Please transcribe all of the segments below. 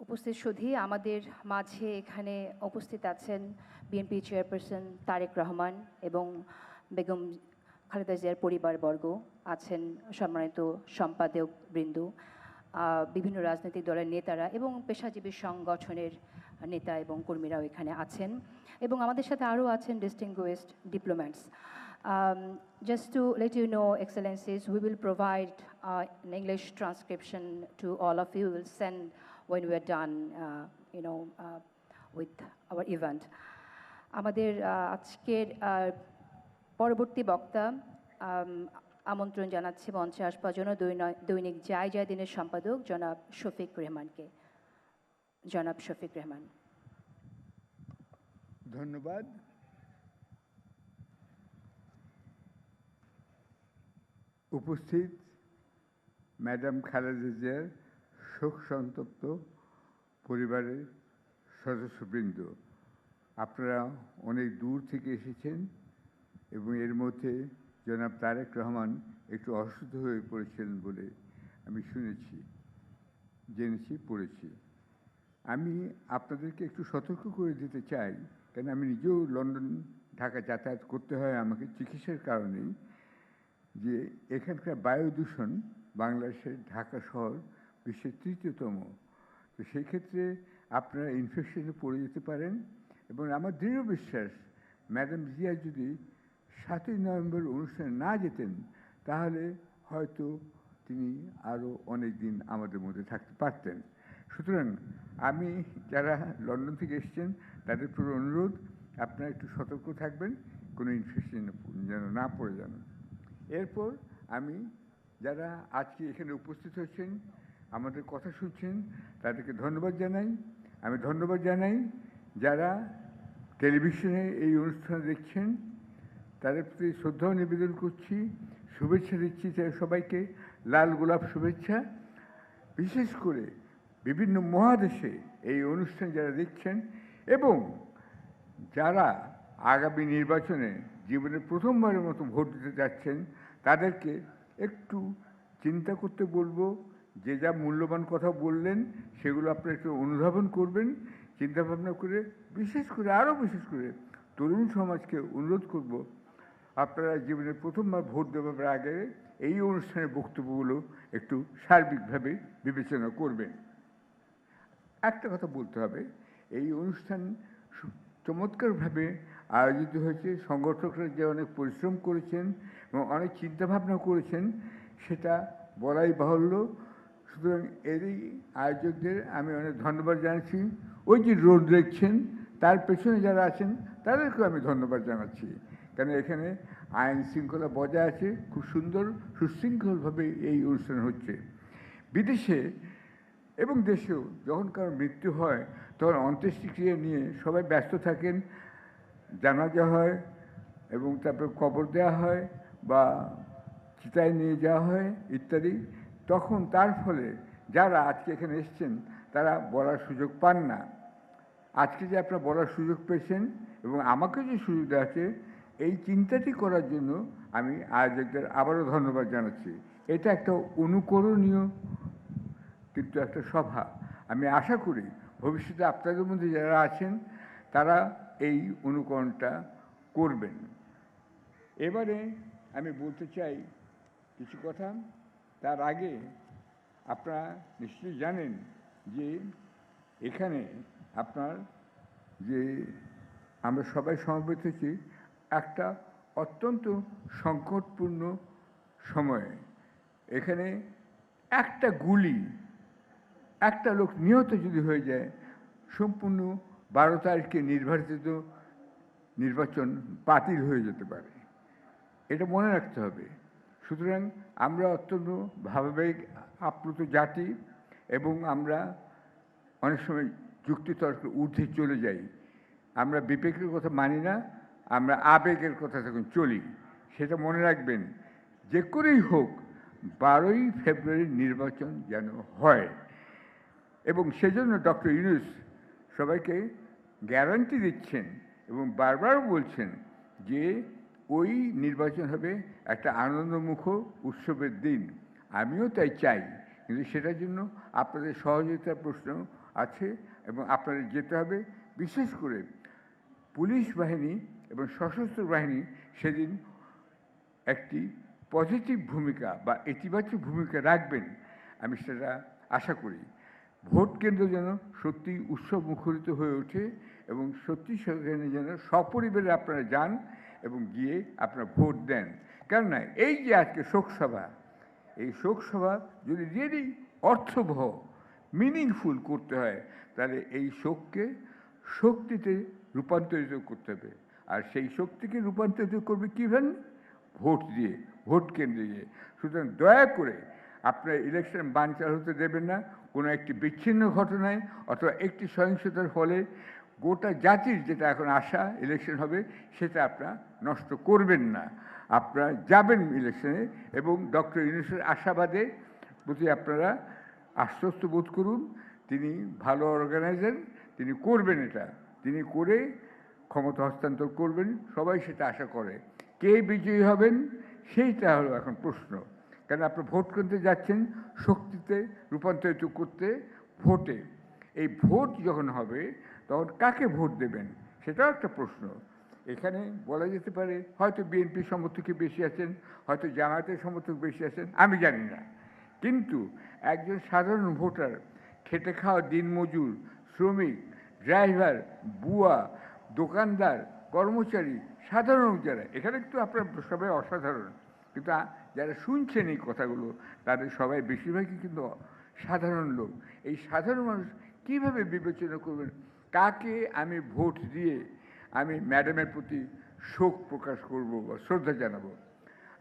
উপস্থিত সুধী আমাদের মাঝে এখানে উপস্থিত আছেন বিএনপি চেয়ারপারসন তারেক রহমান এবং বেগম খালেদা জিয়ার পরিবারবর্গ আছেন সম্মানিত সম্পাদক বৃন্দ বিভিন্ন রাজনৈতিক দলের নেতারা এবং পেশাজীবী সংগঠনের নেতা এবং কর্মীরাও এখানে আছেন এবং আমাদের সাথে আরও আছেন distinguished diplomats just to let you know, Excellencies, we will provide uh, an English transcription to all of you. We'll send when we are done, uh, you know, uh, with our event. আমাদের আজকের পরবর্তী বক্তা আমন্ত্রণ জানাচ্ছি মঞ্চে আসবার জন্য দৈন- দৈনিক জয় জয় দিনের সম্পাদক জনাব শফিক রেহমানকে। জনাব শফিক রেহমান। ধন্যবাদ। উপস্থিত ম্যাডাম খালেদা শোক সন্তপ্ত পরিবারের সদস্যবৃন্দ। আপনারা অনেক দূর থেকে এসেছেন এবং এর মধ্যে জনাব তারেক রহমান একটু অসুস্থ হয়ে পড়েছিলেন বলে আমি শুনেছি, জেনেছি, পড়েছি। আমি আপনাদেরকে একটু সতর্ক করে দিতে চাই, কেন আমি নিজেও লন্ডন, ঢাকা যাতায়াত করতে হয় আমাকে চিকিৎসার কারণেই যে এখানকার বায়ু দূষণ বাংলাদেশের ঢাকা শহর বিশ্বের তৃতীয়তম। তো সেই ক্ষেত্রে আপনারা ইনফেকশনে পড়ে যেতে পারেন এবং আমার দৃঢ় বিশ্বাস ম্যাডাম জিয়া যদি সাতই নভেম্বর অনুষ্ঠানে না যেতেন, তাহলে হয়তো তিনি আরও অনেক দিন আমাদের মধ্যে থাকতে পারতেন। সুতরাং আমি যারা লন্ডন থেকে এসেছেন, তাদের পুরো অনুরোধ, আপনারা একটু সতর্ক থাকবেন, কোনো ইনফেকশন যেন না পড়ে যান। এরপর আমি যারা আজকে এখানে উপস্থিত হয়েছেন আমাদের কথা শুনছেন, তাদেরকে ধন্যবাদ জানাই। আমি ধন্যবাদ জানাই যারা টেলিভিশনে এই অনুষ্ঠান দেখছেন। তাদের প্রতি শ্রদ্ধাও নিবেদন করছি। শুভেচ্ছা দিচ্ছি সবাইকে, লাল গোলাপ শুভেচ্ছা। বিশেষ করে বিভিন্ন মহাদেশে এই অনুষ্ঠান যারা দেখছেন এবং যারা আগামী নির্বাচনে জীবনের প্রথমবারের মতো ভোট দিতে যাচ্ছেন, তাদেরকে একটু চিন্তা করতে বলব। যে যা মূল্যবান কথা বললেন, সেগুলো আপনারা একটু অনুধাবন করবেন, চিন্তাভাবনা করে, বিশেষ করে, আরও বিশেষ করে তরুণ সমাজকে অনুরোধ করব, আপনারা জীবনের প্রথমবার ভোট দেওয়ার আগে এই অনুষ্ঠানের বক্তব্যগুলো একটু সার্বিকভাবে বিবেচনা করবেন। একটা কথা বলতে হবে, এই অনুষ্ঠান চমৎকারভাবে আয়োজিত হয়েছে, সংগঠকরা যে অনেক পরিশ্রম করেছেন এবং অনেক চিন্তাভাবনা করেছেন, সেটা বলাই বাহুল্য। সুতরাং এরই আয়োজকদের আমি অনেক ধন্যবাদ জানাচ্ছি। ওই যে রোড দেখছেন, তার পেছনে যারা আছেন, তাদেরকেও আমি ধন্যবাদ জানাচ্ছি। কেন এখানে আইন শৃঙ্খলা বজায় আছে, খুব সুন্দর, সুশৃঙ্খলভাবে এই অনুষ্ঠান হচ্ছে। বিদেশে এবং দেশেও যখন কারও মৃত্যু হয়, তখন অন্ত্যেষ্টিক্রিয়া নিয়ে সবাই ব্যস্ত থাকেন, জানাজা হয় এবং তারপর কবর দেওয়া হয় বা চিতায় নিয়ে যাওয়া হয়, ইত্যাদি। তখন তার ফলে যারা আজকে এখানে এসছেন, তারা বলার সুযোগ পান না। আজকে যে আপনারা বলার সুযোগ পেয়েছেন এবং আমাকে যে সুযোগ আছে এই চিন্তাটি করার জন্য আমি আয়োজকদের আবারও ধন্যবাদ জানাচ্ছি। এটা একটা অনুকরণীয় কিন্তু একটা সভা। আমি আশা করি ভবিষ্যতে আপনাদের মধ্যে যারা আছেন, তারা এই অনুকরণটা করবেন। এবারে আমি বলতে চাই কিছু কথা। তার আগে আপনারা নিশ্চয়ই জানেন যে এখানে আপনার যে আমরা সবাই সমবেত হয়েছি, একটা অত্যন্ত সংকটপূর্ণ সময়ে। এখানে একটা গুলি, একটা লোক নিহত যদি হয়ে যায়, সম্পূর্ণ বারো তারিখে নির্বাচিত নির্বাচন বাতিল হয়ে যেতে পারে। এটা মনে রাখতে হবে। সুতরাং আমরা অত্যন্ত ভাবাবেগ আপ্লুত জাতি এবং আমরা অনেক সময় যুক্তিতর্ক ঊর্ধ্বে চলে যাই। আমরা বিবেকের কথা মানি না, আমরা আবেগের কথা তখন চলি। সেটা মনে রাখবেন, যে করেই হোক, বারোই ফেব্রুয়ারির নির্বাচন যেন হয়। এবং সেজন্য ডক্টর ইউনুস সবাইকে গ্যারান্টি দিচ্ছেন এবং বারবার বলছেন যে ওই নির্বাচন হবে একটা আনন্দমুখ উৎসবের দিন। আমিও তাই চাই, কিন্তু সেটার জন্য আপনাদের সহযোগিতার প্রশ্ন আছে এবং আপনাদের যেতে হবে। বিশেষ করে পুলিশ বাহিনী এবং সশস্ত্র বাহিনী সেদিন একটি পজিটিভ ভূমিকা বা ইতিবাচক ভূমিকা রাখবেন, আমি সেটা আশা করি। ভোট কেন্দ্র যেন সত্যি উৎসব মুখরিত হয়ে ওঠে এবং সত্যি সেখানে যেন সপরিবারে আপনারা যান এবং গিয়ে আপনারা ভোট দেন। কেননা এই যে আজকে শোকসভা, এই শোকসভা যদি রিয়েলি অর্থবহ মিনিংফুল করতে হয়, তাহলে এই শোককে শক্তিতে রূপান্তরিত করতে হবে। আর সেই শক্তিকে রূপান্তরিত করবে কীভাবে ভোট দিয়ে, ভোট কেন্দ্রে গিয়ে। সুতরাং দয়া করে আপনার ইলেকশন বানচাল হতে দেবেন না। কোনো একটি বিচ্ছিন্ন ঘটনায় অথবা একটি সহিংসতার ফলে গোটা জাতির যেটা এখন আশা ইলেকশন হবে, সেটা আপনারা নষ্ট করবেন না। আপনারা যাবেন ইলেকশনে এবং ডক্টর ইউনুসের আশাবাদে প্রতি আপনারা আশ্বস্ত বোধ করুন, তিনি ভালো অর্গানাইজার তিনি করবেন এটা। তিনি করে ক্ষমতা হস্তান্তর করবেন, সবাই সেটা আশা করে। কে বিজয়ী হবেন, সেইটা হলো এখন প্রশ্ন। কারণ আপনি ভোট করতে যাচ্ছেন শক্তিতে রূপান্তরিত করতে? ভোটে। এই ভোট যখন হবে, তখন কাকে ভোট দেবেন? সেটাও একটা প্রশ্ন। এখানে বলা যেতে পারে, হয়তো বিএনপি সমর্থকে বেশি আছেন, হয়তো জামায়াতের সমর্থক বেশি আছেন, আমি জানি না। কিন্তু একজন সাধারণ ভোটার, খেটে খাওয়া দিনমজুর, শ্রমিক, ড্রাইভার, বুয়া, দোকানদার, কর্মচারী, সাধারণ যারা, এখানে একটু আপনার সবাই অসাধারণ। কিন্তু যারা শুনছেন এই কথাগুলো, তাদের সবাই বেশিরভাগই কিন্তু সাধারণ লোক। এই সাধারণ মানুষ কীভাবে বিবেচনা করবেন? কাকে আমি ভোট দিয়ে আমি ম্যাডামের প্রতি শোক প্রকাশ করব বা শ্রদ্ধা জানাব।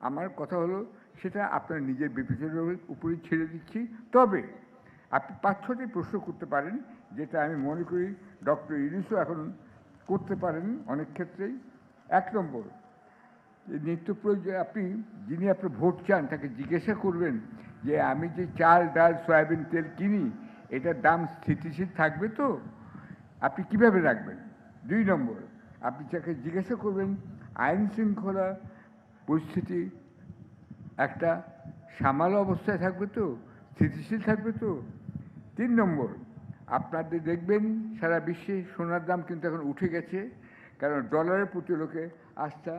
আমার কথা হলো, সেটা আপনার নিজের বিবেচনার উপরেই ছেড়ে দিচ্ছি। তবে, আপনি পাঁচ ছটি প্রশ্ন করতে পারেন, যেটা আমি মনে করি ডক্টর ইউনুসও এখন করতে পারেন অনেক ক্ষেত্রেই। এক নম্বর নিত্য প্রয়োজন আপনি, যিনি আপনি ভোট চান, তাকে জিজ্ঞাসা করবেন যে, আমি যে চাল, ডাল, সয়াবিন, তেল কিনি, এটার দাম স্থিতিশীল থাকবে তো? আপনি কীভাবে রাখবেন? দুই নম্বর আপনি তাকে জিজ্ঞাসা করবেন, আইন শৃঙ্খলা পরিস্থিতি একটা সামাল অবস্থায় থাকবে তো, স্থিতিশীল থাকবে তো। তিন নম্বর, আপনাদের দেখবেন সারা বিশ্বে সোনার দাম কিন্তু এখন উঠে গেছে, কারণ ডলারের প্রতি লোকে আস্থা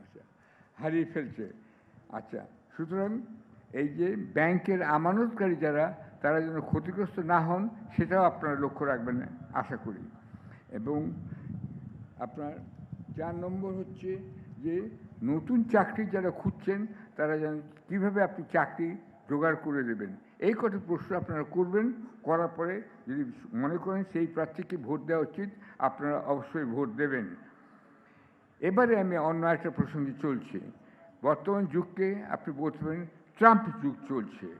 আচ্ছা হারিয়ে ফেলছে। আচ্ছা সুতরাং এই যে ব্যাংকের আমানতকারী যারা, তারা যেন ক্ষতিগ্রস্ত না হন, সেটাও আপনারা লক্ষ্য রাখবেন আশা করি। এবং আপনার চার নম্বর হচ্ছে যে নতুন চাকরি যারা খুঁজছেন, তারা যেন কীভাবে আপনি চাকরি জোগাড় করে দেবেন। এই কটা প্রশ্ন আপনারা করবেন, করার পরে যদি মনে করেন সেই প্রার্থীকে ভোট দেওয়া উচিত, আপনারা অবশ্যই ভোট দেবেন। এবারে আমি অন্য একটা প্রসঙ্গে চলছি। বর্তমান যুগকে আপনি বলতে ট্রাম্প যুগ চলছে।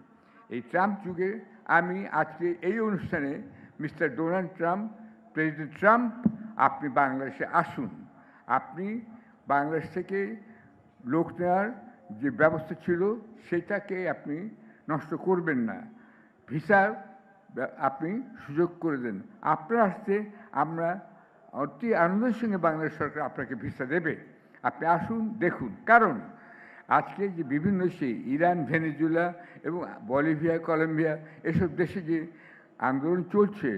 এই ট্রাম্প যুগে আমি আজকে এই অনুষ্ঠানে mister Donald Trump, president Trump, আপনি বাংলাদেশে আসুন। আপনি বাংলাদেশ থেকে লোক নেওয়ার যে ব্যবস্থা ছিল, সেটাকে আপনি নষ্ট করবেন না। ব্যা- আপনি সুযোগ করে দেন। আপনার আসতে আমরা অতি আনন্দের সঙ্গে বাংলাদেশ সরকার আপনাকে ভিসা দেবে। আপনি আসুন, দেখুন। কারণ আজকে যে বিভিন্ন দেশে, ইরান ভেনেজুলা এবং বলিভিয়া, কলম্বিয়া, এসব দেশে যে আন্দোলন চলছে,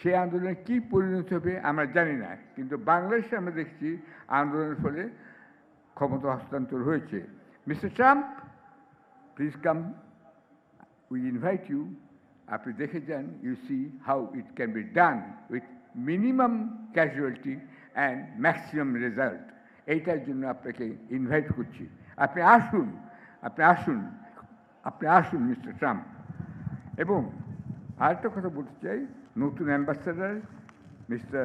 সেই আন্দোলনে কী পরিণত হবে আমরা জানি না, কিন্তু বাংলাদেশে আমরা দেখছি আন্দোলনের ফলে ক্ষমতা হস্তান্তর হয়েছে। Mister Trump, please come, we invite you, আপনি দেখে যান, you see how it can be done with minimum casualty and maximum result. এইটার জন্য আপনাকে ইনভাইট করছি। আপনি আসুন আপনি আসুন আপনি আসুন মিস্টার ট্রাম্প। এবং আরেকটা কথা বলতে চাই, নতুন অ্যাম্বাসাডার, মিস্টার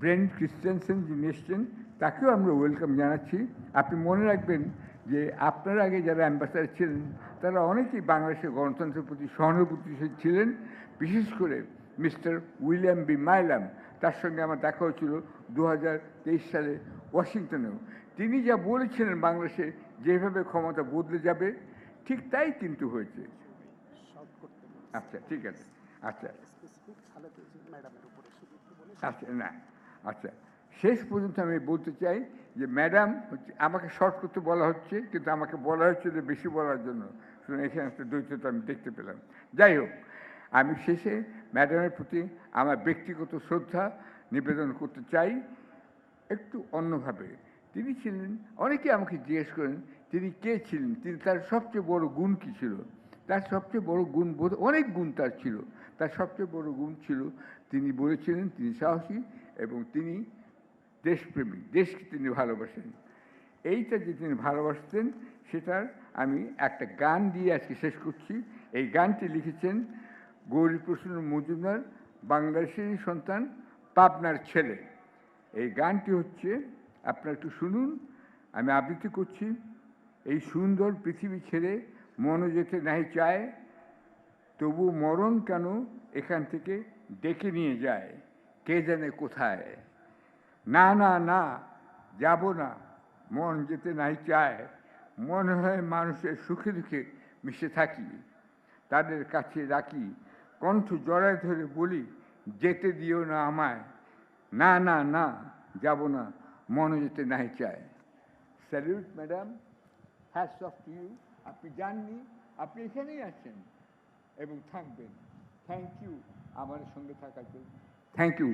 ব্রেন ক্রিশ্চিয়ানসেন যিনি এসছেন, তাকেও আমরা ওয়েলকাম জানাচ্ছি। আপনি মনে রাখবেন যে আপনার আগে যারা অ্যাম্বাসাডার ছিলেন, তারা অনেকেই বাংলাদেশের গণতন্ত্রের প্রতি সহানুভূতিশীল ছিলেন। বিশেষ করে মিস্টার উইলিয়াম বি মাইলাম, তার সঙ্গে আমার দেখা হয়েছিল দু হাজার তেইশ সালে ওয়াশিংটনেও। তিনি যা বলেছিলেন বাংলাদেশে যেভাবে ক্ষমতা বদলে যাবে, ঠিক তাই কিন্তু হয়েছে। আচ্ছা ঠিক আছে। আচ্ছা। আচ্ছা না আচ্ছা। শেষ পর্যন্ত আমি বলতে চাই যে, ম্যাডাম, হচ্ছে আমাকে শর্ট করতে বলা হচ্ছে, কিন্তু আমাকে বলা হচ্ছে যে, বেশি বলার জন্য। শুনে এখানে একটা দ্বৈততা আমি দেখতে পেলাম। যাই হোক, আমি শেষে ম্যাডামের প্রতি আমার ব্যক্তিগত শ্রদ্ধা নিবেদন করতে চাই। একটু অন্যভাবে, তিনি ছিলেন, অনেকে আমাকে জিজ্ঞেস করেন, তিনি কে ছিলেন? তিনি তার সবচেয়ে বড় গুণ কী ছিল? তার সবচেয়ে বড় গুণ বোধ, অনেক গুণ তার ছিল। তার সবচেয়ে বড় গুণ ছিল, তিনি বলেছিলেন, তিনি সাহসী এবং তিনি দেশপ্রেমী দেশকে তিনি ভালোবাসেন। এইটা যে তিনি ভালোবাসতেন, সেটার আমি একটা গান দিয়ে আজকে শেষ করছি। এই গানটি লিখেছেন গৌরীপ্রসন্ন মজুমদার বাংলাদেশের সন্তান, পাবনার ছেলে। এই গানটি হচ্ছে, আপনারা একটু শুনুন, আমি আবৃত্তি করছি। এই সুন্দর পৃথিবী ছেড়ে মনে যেতে নাই চায়, তবু মরণ কেন এখান থেকে ডেকে নিয়ে যায়? কে জানে কোথায়? না না না, যাব না। মন যেতে নাই চায়। মনে হয় মানুষের সুখে দুঃখে মিশে থাকি। তাদের কাছে রাখি। কণ্ঠ জড়ায় ধরে বলি, যেতে দিও না আমায়। না না না, যাব না। মনে যেতে নাই চায়। Salute madam. Hats off you আপনি যাননি, আপনি এখানেই আছেন এবং থাকবেন। থ্যাংক ইউ আমার সঙ্গে থাকার জন্য। Thank you